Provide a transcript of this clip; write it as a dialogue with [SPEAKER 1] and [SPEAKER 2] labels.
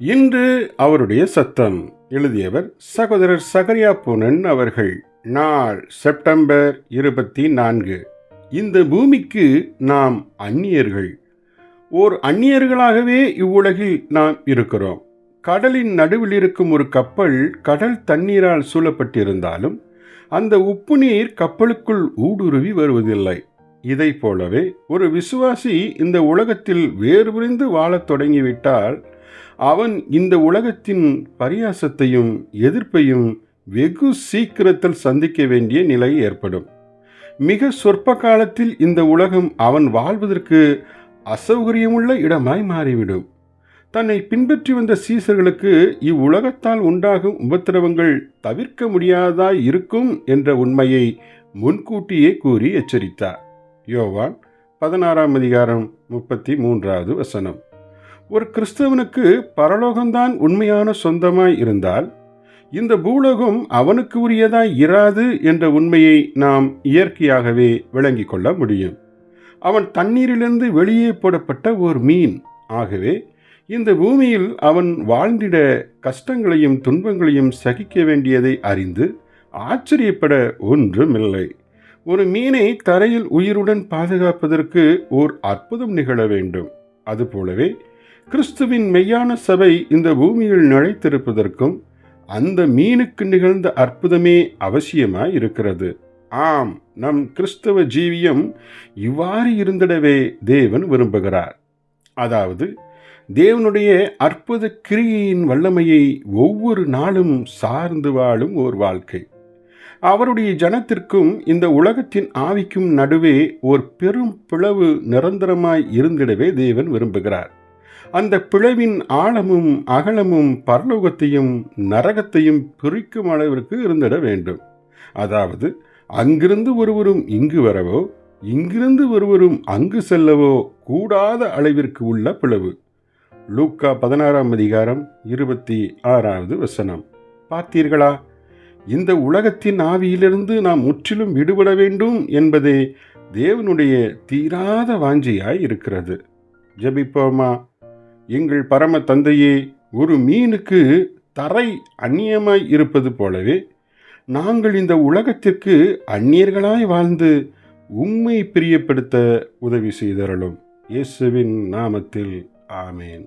[SPEAKER 1] இன்று அவருடைய சத்தம். எழுதியவர் சகோதரர் சகரியா பூனன் அவர்கள். நாள் செப்டம்பர் இருபத்தி நான்கு இந்த பூமிக்கு நாம் அந்நியர்கள். ஓர் அந்நியர்களாகவே இவ்வுலகில் நாம் இருக்கிறோம். கடலின் நடுவில் இருக்கும் ஒரு கப்பல் கடல் தண்ணீரால் சூழப்பட்டிருந்தாலும் அந்த உப்பு நீர் கப்பலுக்குள் ஊடுருவி வருவதில்லை. இதை போலவே ஒரு விசுவாசி இந்த உலகத்தில் வேறுபுரிந்து வாழத் தொடங்கிவிட்டால் அவன் இந்த உலகத்தின் பரியாசத்தையும் எதிர்ப்பையும் வெகு சீக்கிரத்தில் சந்திக்க வேண்டிய நிலை ஏற்படும். மிக சொற்ப காலத்தில் இந்த உலகம் அவன் வாழ்வதற்கு அசௌகரியமுள்ள இடமாய் மாறிவிடும். தன்னை பின்பற்றி வந்த சீசர்களுக்கு இவ்வுலகத்தால் உண்டாகும் உபத்திரவங்கள் தவிர்க்க முடியாதாய் இருக்கும் என்ற உண்மையை முன்கூட்டியே கூறி எச்சரித்தார். யோவான் பதினாறாம் அதிகாரம் முப்பத்தி மூன்றாவது வசனம். ஒரு கிறிஸ்தவனுக்கு பரலோகம்தான் உண்மையான சொந்தமாய் இருந்தால் இந்த பூலோகம் அவனுக்கு உரியதாய் இராது என்ற உண்மையை நாம் இயற்கையாகவே விளங்கிக் கொள்ள முடியும். அவன் தண்ணீரிலிருந்து வெளியே போடப்பட்ட ஒரு மீன். ஆகவே இந்த பூமியில் அவன் வாழ்ந்திட கஷ்டங்களையும் துன்பங்களையும் சகிக்க வேண்டியதை அறிந்து ஆச்சரியப்பட ஒன்றுமில்லை. ஒரு மீனை தரையில் உயிருடன் பாதுகாப்பதற்கு ஓர் அற்புதம் நிகழ வேண்டும். அதுபோலவே கிறிஸ்துவின் மெய்யான சபை இந்த பூமியில் நழைத்திருப்பதற்கும் அந்த மீனுக்கு நிகழ்ந்த அற்புதமே அவசியமாய் இருக்கிறது ஆம் நம் கிறிஸ்தவ ஜீவியம் இவ்வாறு இருந்திடவே தேவன் விரும்புகிறார். அதாவது தேவனுடைய அற்புத கிரியையின் வல்லமையை ஒவ்வொரு நாளும் சார்ந்து வாழும் ஓர் வாழ்க்கை. அவருடைய ஜனத்திற்கும் இந்த உலகத்தின் ஆவிக்கும் நடுவே ஓர் பெரும் பிளவு நிரந்தரமாய் இருந்திடவே தேவன் விரும்புகிறார். அந்த பிளவின் ஆழமும் அகலமும் பரலோகத்தையும் நரகத்தையும் பிரிக்கும் அளவிற்கு இருந்திட வேண்டும். அதாவது அங்கிருந்து ஒருவரும் இங்கு வரவோ இங்கிருந்து ஒருவரும் அங்கு செல்லவோ கூடாத அளவிற்கு உள்ள பிளவு. லூக்கா பதினாறாம் அதிகாரம் இருபத்தி ஆறாவது வசனம். பார்த்தீர்களா? இந்த உலகத்தின் ஆவியிலிருந்து நாம் முற்றிலும் விடுபட வேண்டும் என்பதே தேவனுடைய தீராத வாஞ்சியாய் இருக்கிறது. ஜபிப்போமா? எங்கள் பரம தந்தையே ஒரு மீனுக்கு தரை அந்நியமாய் இருப்பது போலவே நாங்கள் இந்த உலகத்திற்கு அந்நியர்களாய் வாழ்ந்து உம்மை பிரியப்படுத்த உதவி செய்தரலும் இயேசுவின் நாமத்தில் ஆமேன்.